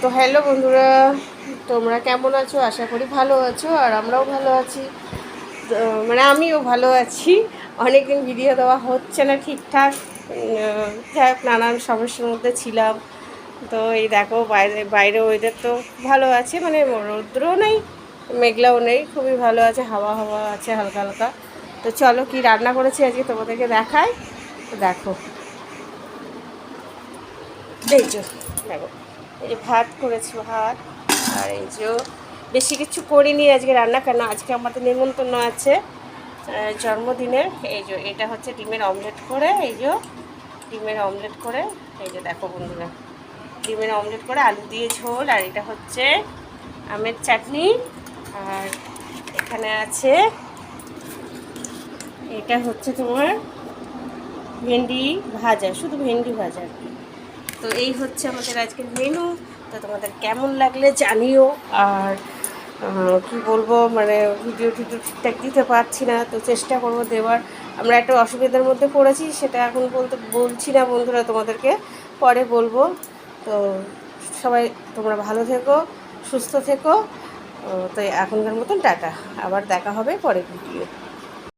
তো হ্যালো বন্ধুরা, তোমরা কেমন আছো? আশা করি ভালো আছো আর আমরাও ভালো আছি। মানে আমিও ভালো আছি। অনেকদিন ভিডিও দেওয়া হচ্ছে না ঠিকঠাক। যাই হোক, নানান সমস্যার মধ্যে ছিলাম। তো এই দেখো, বাইরে বাইরে ওয়েদার তো ভালো আছে মানে রৌদ্রও নেই, মেঘলাও নেই, খুবই ভালো আছে, হাওয়া হাওয়া আছে, হালকা হালকা। তো চলো কি রান্না করেছি আজকে তোমাদেরকে দেখাই। তো দেখো। যে দেখো। এই যে ভাত করেছি, ভাত। আর এই যে বেশি কিছু করিনি আজকে রান্না, কেন আজকে আমাদের নিমন্ত্রণ আছে জন্মদিনের। এই যে এটা হচ্ছে ডিমের অমলেট করে, এই যে ডিমের অমলেট করে, এই যে দেখো বন্ধুরা, ডিমের অমলেট করে আলু দিয়ে ঝোল, আর এটা হচ্ছে আমের চাটনি। আর এখানে আছে, এটা হচ্ছে তোমার ভেন্ডি ভাজা, শুধু ভেন্ডি ভাজা আর তো এই হচ্ছে আমাদের আজকের মেনু তো তোমাদের কেমন লাগলে জানিও। আর কি বলব মানে ভিডিও টিডিও ঠিকঠাক দিতে পারছি না, তো চেষ্টা করব দেওয়ার। আমরা একটা অসুবিধার মধ্যে পড়েছি, সেটা এখন বলতে বলছি না বন্ধুরা তোমাদেরকে, পরে বলব। তো সবাই তোমরা ভালো থেকো, সুস্থ থেকো। তো এখনকার মতন টাটা। আবার দেখা হবে পরে ভিডিও